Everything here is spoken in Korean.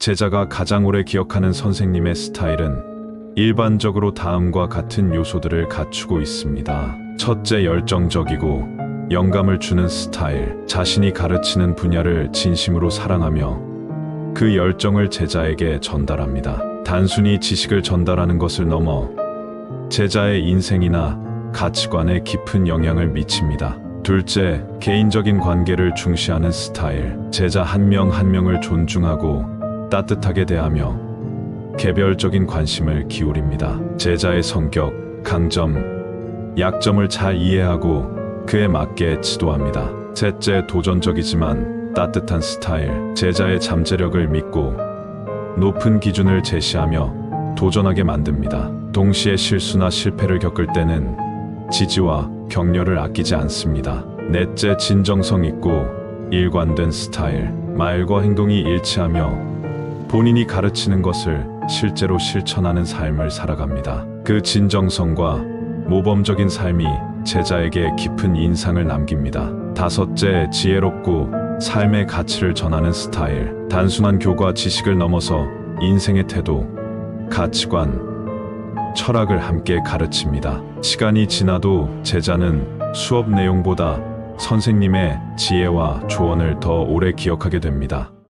제자가 가장 오래 기억하는 선생님의 스타일은 일반적으로 다음과 같은 요소들을 갖추고 있습니다. 첫째, 열정적이고 영감을 주는 스타일. 자신이 가르치는 분야를 진심으로 사랑하며 그 열정을 제자에게 전달합니다. 단순히 지식을 전달하는 것을 넘어 제자의 인생이나 가치관에 깊은 영향을 미칩니다. 둘째, 개인적인 관계를 중시하는 스타일. 제자 한 명한 명을 존중하고 따뜻하게 대하며 개별적인 관심을 기울입니다. 제자의 성격, 강점, 약점을 잘 이해하고 그에 맞게 지도합니다. 셋째, 도전적이지만 따뜻한 스타일. 제자의 잠재력을 믿고 높은 기준을 제시하며 도전하게 만듭니다. 동시에 실수나 실패를 겪을 때는 지지와 격려를 아끼지 않습니다. 넷째, 진정성 있고 일관된 스타일. 말과 행동이 일치하며 본인이 가르치는 것을 실제로 실천하는 삶을 살아갑니다. 그 진정성과 모범적인 삶이 제자에게 깊은 인상을 남깁니다. 다섯째, 지혜롭고 삶의 가치를 전하는 스타일. 단순한 교과 지식을 넘어서 인생의 태도, 가치관, 철학을 함께 가르칩니다. 시간이 지나도 제자는 수업 내용보다 선생님의 지혜와 조언을 더 오래 기억하게 됩니다.